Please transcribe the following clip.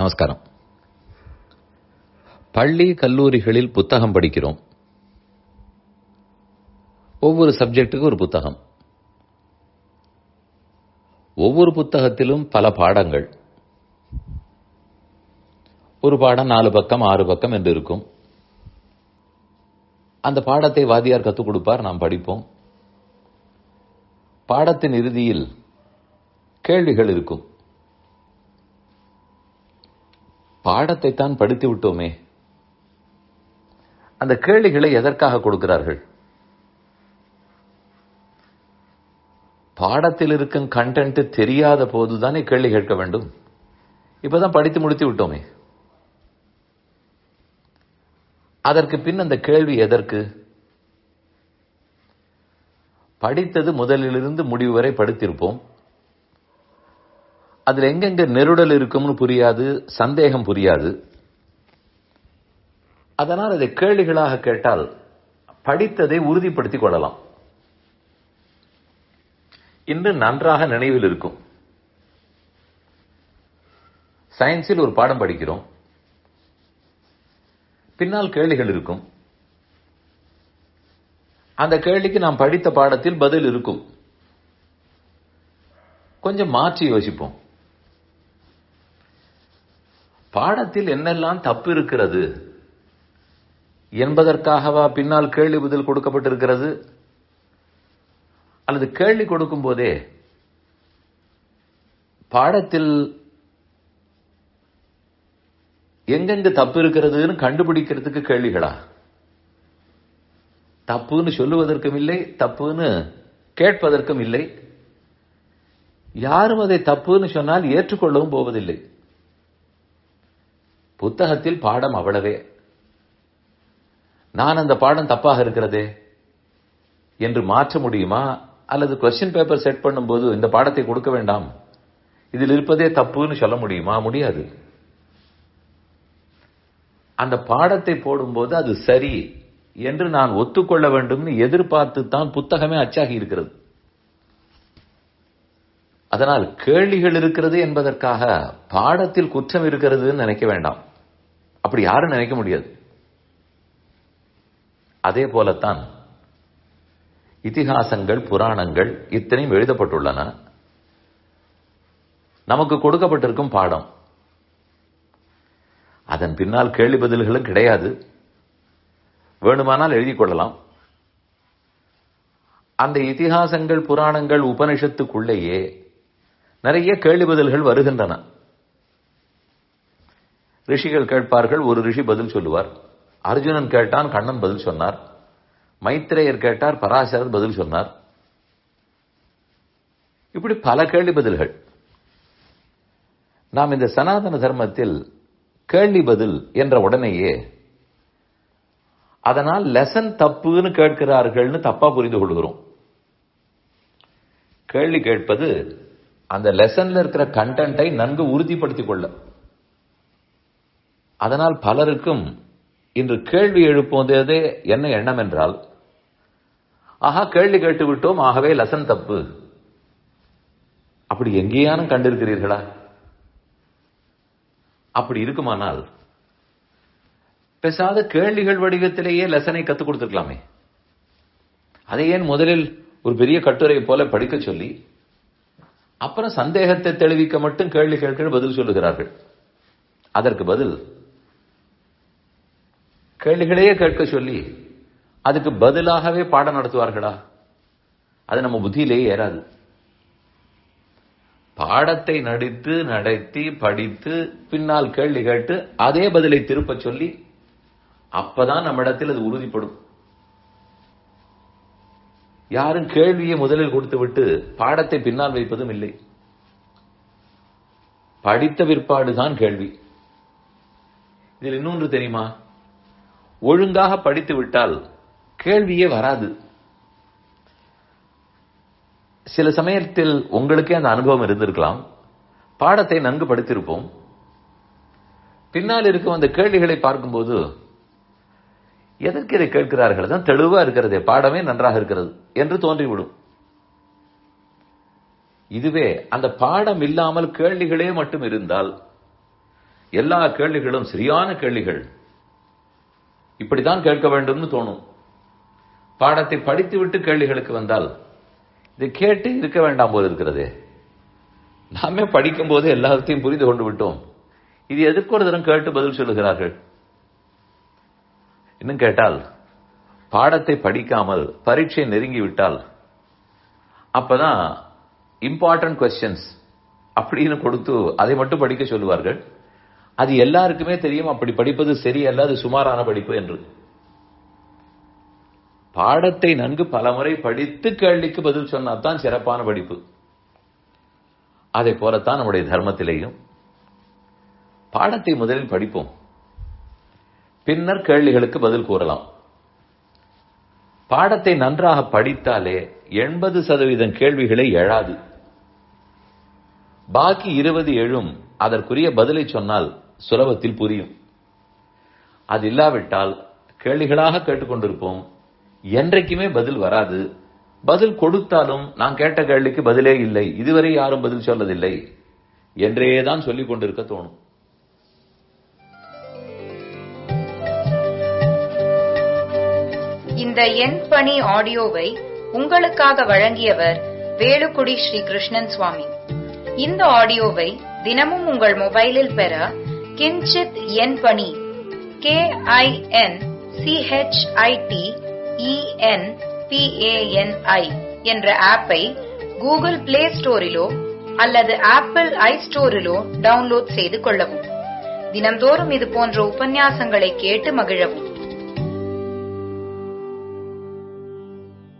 நமஸ்காரம். பள்ளி கல்லூரிகளில் புத்தகம் படிக்கிறோம். ஒவ்வொரு சப்ஜெக்ட்டுக்கு ஒரு புத்தகம். ஒவ்வொரு புத்தகத்திலும் பல பாடங்கள். ஒரு பாடம் நாலு பக்கம் ஆறு பக்கம் என்று இருக்கும். அந்த பாடத்தை வாதியார் கற்றுக் கொடுப்பார் நாம் படிப்போம். பாடத்தின் இறுதியில் கேள்விகள் இருக்கும். பாடத்தை தான் படித்து விட்டோமே. அந்த கேள்விகளை எதற்காக கொடுக்கிறார்கள்? பாடத்தில் இருக்கும் கண்டென்ட் தெரியாத போதுதானே கேள்வி கேட்க வேண்டும். இப்பதான் படித்து முடித்து விட்டோமே. அதற்கு பின் அந்த கேள்வி எதற்கு? படித்தது முதலிலிருந்து முடிவு வரை படித்திருப்போம். அதில் எங்கெங்க நெருடல் இருக்கும்னு புரியாது சந்தேகம் புரியாது. அதனால் அதை கேள்விகளாக கேட்டால் படித்ததை உறுதிப்படுத்திக் கொள்ளலாம். இன்று நன்றாக நினைவில் இருக்கும். சயின்ஸில் ஒரு பாடம் படிக்கிறோம். பின்னால் கேள்விகள் இருக்கும். அந்த கேள்விக்கு நாம் படித்த பாடத்தில் பதில் இருக்கும். கொஞ்சம் மாற்றி யோசிப்போம். பாடத்தில் என்னெல்லாம் தப்பு இருக்கிறது என்பதற்காகவா பின்னால் கேள்வி பதில் கொடுக்கப்பட்டிருக்கிறது? அல்லது கேள்வி கொடுக்கும் போதே பாடத்தில் எங்கெங்க தப்பு இருக்கிறதுன்னு கண்டுபிடிக்கிறதுக்கு கேள்விகளா? தப்புன்னு சொல்லுவதற்கும் இல்லை தப்புன்னு கேட்பதற்கும் இல்லை. யாரும் அதை தப்புன்னு சொன்னால் ஏற்றுக்கொள்ளவும் போவதில்லை. புத்தகத்தில் பாடம் அவ்வளவே. நான் அந்த பாடம் தப்பாக இருக்கிறதே என்று மாற்ற முடியுமா? அல்லது கொஸ்டின் பேப்பர் செட் பண்ணும்போது இந்த பாடத்தை கொடுக்க வேண்டாம்? இதில் இருப்பதே தப்புன்னு சொல்ல முடியுமா? முடியாது. அந்த பாடத்தை போடும்போது அது சரி என்று நான் ஒத்துக்கொள்ள வேண்டும்னு எதிர்பார்த்து தான் புத்தகமே அச்சாகி இருக்கிறது. அதனால் கேள்விகள் இருக்கிறது என்பதற்காக பாடத்தில் குற்றம் இருக்கிறதுன்னு நினைக்க வேண்டாம். அப்படி யாரும் நினைக்க முடியாது. அதே போலத்தான் இதிகாசங்கள் புராணங்கள் இத்தனையும் எழுதப்பட்டுள்ளன. நமக்கு கொடுக்கப்பட்டிருக்கும் பாடம். அதன் பின்னால் கேள்வி பதில்களும் கிடையாது. வேணுமானால் எழுதி கொள்ளலாம். அந்த இத்திஹாசங்கள் புராணங்கள் உபனிஷத்துக்குள்ளேயே நிறைய கேள்வி பதில்கள் வருகின்றன. ரிஷிகள் கேட்பார்கள் ஒரு ரிஷி பதில் சொல்லுவார். அர்ஜுனன் கேட்டான் கண்ணன் பதில் சொன்னார். மைத்ரேயர் கேட்டார் பராசரர் பதில் சொன்னார். இப்படி பல கேள்வி பதில்கள். நாம் இந்த சனாதன தர்மத்தில் கேள்வி பதில் என்ற உடனேயே அதனால் லெசன் தப்புன்னு கேட்கிறார்கள்னு தப்பா புரிந்து கொள்கிறோம். கேள்வி கேட்பது அந்த லெசன்ல இருக்கிற கண்டென்ட்டை நன்கு உறுதிப்படுத்திக் கொள்ள. அதனால் பலருக்கும் இன்று கேள்வி எழுப்புவதே என்ன எண்ணம் என்றால் ஆஹா கேள்வி கேட்டு விட்டோம் ஆகவே லெசன் தப்பு. அப்படி எங்கேயானும் கண்டிருக்கிறீர்களா? அப்படி இருக்குமானால் பேசாத கேள்விகள் வடிவத்திலேயே லெசனை கத்துக் கொடுத்துருக்கலாமே. அதை ஏன் முதலில் ஒரு பெரிய கட்டுரை போல படிக்க சொல்லி அப்புறம் சந்தேகத்தை தெளிவிக்க மட்டும் கேள்வி கேட்க பதில் சொல்லுகிறார்கள். அதற்கு பதில் கேள்விகளையே கேட்க சொல்லி அதுக்கு பதிலாகவே பாடம் நடத்துவார்களா? அது நம்ம புத்தியிலேயே ஏறாது. பாடத்தை நடித்து நடத்தி படித்து பின்னால் கேள்வி கேட்டு அதே பதிலை திருப்ப சொல்லி அப்பதான் நம்மிடத்தில் அது உறுதிப்படும். யாரும் கேள்வியை முதலில் கொடுத்து விட்டு பாடத்தை பின்னால் வைப்பதும் இல்லை. படித்த பிற்பாடுதான் கேள்வி. இதில் இன்னொன்று தெரியுமா? ஒழுங்காக படித்து விட்டால் கேள்வியே வராது. சில சமயத்தில் உங்களுக்கே அந்த அனுபவம் இருந்திருக்கலாம். பாடத்தை நன்கு படித்திருப்போம். பின்னால் இருக்கும் அந்த கேள்விகளை பார்க்கும்போது எதற்கு இதை கேட்கிறார்கள்? தான் தெளிவாக இருக்கிறதே பாடமே நன்றாக இருக்கிறது என்று தோன்றிவிடும். இதுவே அந்த பாடம் இல்லாமல் கேள்விகளே மட்டும் இருந்தால் எல்லா கேள்விகளும் சரியான கேள்விகள் இப்படித்தான் கேட்க வேண்டும்னு தோணும். பாடத்தை படித்துவிட்டு கேள்விகளுக்கு வந்தால் இதை கேட்டு இருக்க வேண்டாம் போல் இருக்கிறதே. நாமே படிக்கும் போது எல்லாத்தையும் புரிந்து கொண்டு விட்டோம். இது எதற்கு ஒரு தரம் கேட்டு பதில் சொல்லுகிறார்கள்? இன்னும் கேட்டால் பாடத்தை படிக்காமல் பரீட்சை நெருங்கி விட்டால் அப்பதான் இம்பார்ட்டன்ட் கொஸ்டின்ஸ் அப்படின்னு கொடுத்து அதை மட்டும் படிக்க சொல்லுவார்கள். அது எல்லாருக்குமே தெரியும் அப்படி படிப்பது சரியல்ல அது சுமாரான படிப்பு என்று. பாடத்தை நன்கு பலமுறை படித்து கேள்விக்கு பதில் சொன்னாதான் சிறப்பான படிப்பு. அதை போலத்தான் நம்முடைய தர்மத்திலேயும். பாடத்தை முதலில் படிப்போம். பின்னர் கேள்விகளுக்கு பதில் கூறலாம். பாடத்தை நன்றாக படித்தாலே எண்பது சதவீதம் கேள்விகளை எழாது. பாக்கி இருபது எழும் அதற்குரிய பதிலை சொன்னால் சுலபத்தில் புரியும். அது இல்லாவிட்டால் கேள்விகளாக கேட்டுக்கொண்டிருப்போம். என்றைக்குமே பதில் வராது. பதில் கொடுத்தாலும் நான் கேட்ட கேள்விக்கு பதிலே இல்லை. இதுவரை யாரும் பதில் சொல்லதில்லை. என்றேதான் சொல்லிக் கொண்டிருக்க தோணும். இந்த எண் பணி ஆடியோவை உங்களுக்காக வழங்கியவர் வேலுக்குடி ஸ்ரீ கிருஷ்ணன் சுவாமி. இந்த ஆடியோவை தினமும் உங்கள் மொபைலில் பெற கிஞ்சித் என் பணி. கே ஐ என் சிஹெச்ஐடி இஎன் பிஏஎன்ஐ என்ற ஆப்பை கூகுள் பிளே ஸ்டோரிலோ அல்லது ஆப்பிள் ஐ ஸ்டோரிலோ டவுன்லோட் செய்து கொள்ளவும். தினம்தோறும் இது போன்ற உபன்யாசங்களை கேட்டு மகிழவும்.